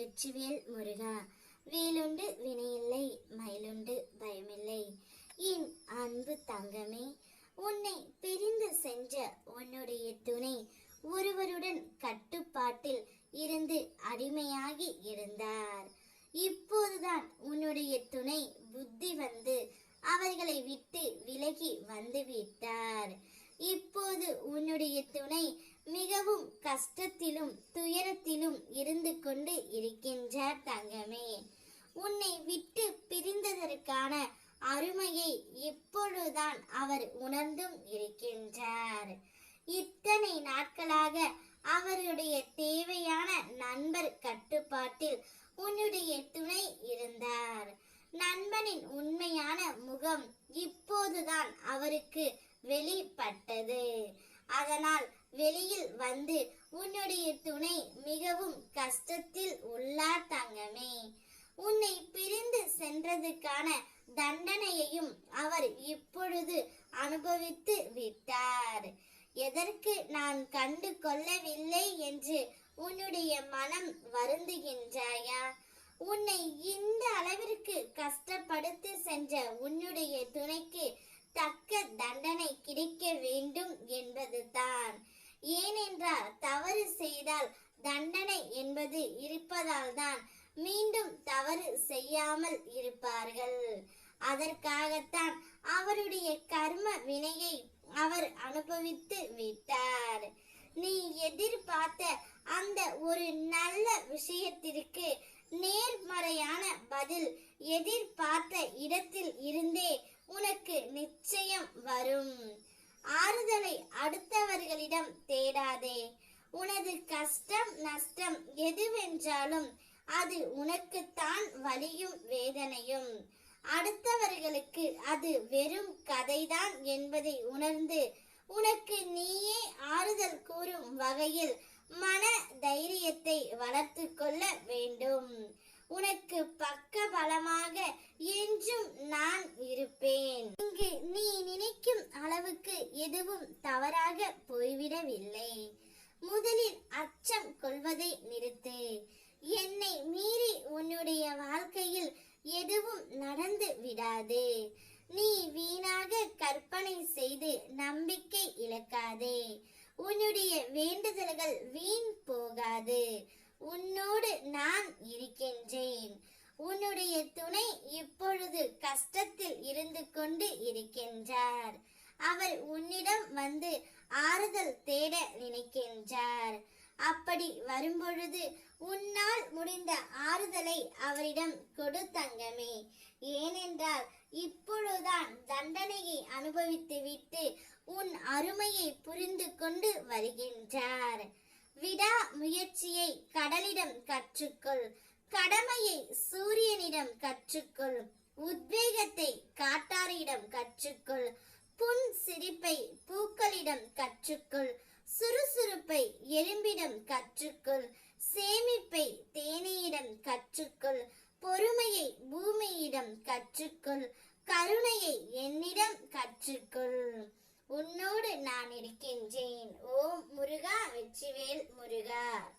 வெற்றிவேல் முருகா. வேலுண்டு வினையில்லை மயிலுண்டு பயமில்லை. என் அன்பு தங்கமே உன்னை பிரிந்து சென்ற உன்னுடைய துணை ஒருவருடன் கட்டுப்பாட்டில் இருந்து அடிமையாகி இருந்தார். இப்போதுதான் உன்னுடைய துணை புத்தி வந்து அவர்களை விட்டு விலகி வந்து விட்டார். இப்போது உன்னுடைய துணை மிகவும் கஷ்டத்திலும் துயரத்திலும் இருந்து கொண்டு இருக்கின்றார் தங்கமே. உன்னை விட்டு பிரிந்ததற்கான அருமையை இப்பொழுதுதான் அவர் உணர்ந்தும் இருக்கின்றார். இத்தனை நாட்களாக அவருடைய தேவையான நண்பர் கட்டுப்பாட்டில் உன்னுடைய துணை இருந்தார். நண்பனின் உண்மையான முகம் இப்போதுதான் அவருக்கு வெளிப்பட்டது. அதனால் வெளியில் வந்து உன்னுடைய துணை மிகவும் கஷ்டத்தில் உள்ளார் தங்கமே. உன்னை பிரிந்து சென்றதுக்கான தண்டனையையும் அவர் இப்பொழுது அனுபவித்து விட்டார். எதற்கு நான் கண்டு கொள்ளவில்லை என்று உன்னுடைய மனம் வருந்துகின்றாயா? உன்னை இந்த அளவிற்கு கஷ்டப்படுத்தி சென்ற உன்னுடைய துணைக்கு தக்க தண்டனை கிடைக்க ஏனென்றால் தவறு செய்தால் தண்டனை என்பது இருப்பதால் தான் மீண்டும் தவறு செய்யாமல் இருப்பார்கள். அதற்காகத்தான் அவருடைய கர்ம வினையை அவர் அனுபவித்து விட்டார். நீ எதிர்பார்த்த அந்த ஒரு நல்ல விஷயத்திற்கு நேர்மறையான பதில் எதிர்பார்த்த இடத்தில் இருந்தே உனக்கு நிச்சயம் வரும். ஆறுதலை அடுத்தவர்களிடம் தேடாதே. உனது கஷ்டம் நஷ்டம் எதுவென்றாலும் அது உனக்குத்தான் வலியும் வேதனையும். அடுத்தவர்களுக்கு அது வெறும் கதைதான் என்பதை உணர்ந்து உனக்கு நீயே ஆறுதல் கூறும் வகையில் மன முதலில் அச்சம் கொள்வதை நிறுத்து. என்னை மீறி உன்னுடைய வாழ்க்கையில் எதுவும் நடந்து விடாது. நீ வீணாக கற்பனை செய்து நம்பிக்கை இழக்காதே. உன்னுடைய வேண்டுதல்கள் வீண் போகாது. உன்னோடு நான் இருக்கின்றேன். உன்னுடைய துணை இப்பொழுது கஷ்டத்தில் இருந்து கொண்டு இருக்கின்றார். அவர் உன்னிடம் வந்து ஆறுதல் தேட நினைக்கின்றார். அப்படி வரும்பொழுது உன்னால் முடிந்த ஆறுதலை அவரிடம் கொடு தங்கமே. ஏனென்றால் இப்பொழுதுதான் தண்டனையை அனுபவித்துவிட்டு உன் அருமையை புரிந்து கொண்டு வருகின்றார். விடா முயற்சியை கடலிடம் கற்றுக்கொள். கடமையை சூரியனிடம் கற்றுக்கொள். உத்வேகத்தை காட்டாரியிடம் கற்றுக்கொள். புன் சிரிப்பை பூக்களிடம் கற்றுக்கொள். சுறுசுறுப்பை எறும்பிடம் கற்றுக்கொள். சேமிப்பை தேனையிடம் கற்றுக்கொள். பொறுமையை பூமியிடம் கற்றுக்கொள். கருணையை என்னிடம் கற்றுக்கொள். உன்னோடு நான் இருக்கின்றேன். ஓம் முருகா வெற்றிவேல் முருகா.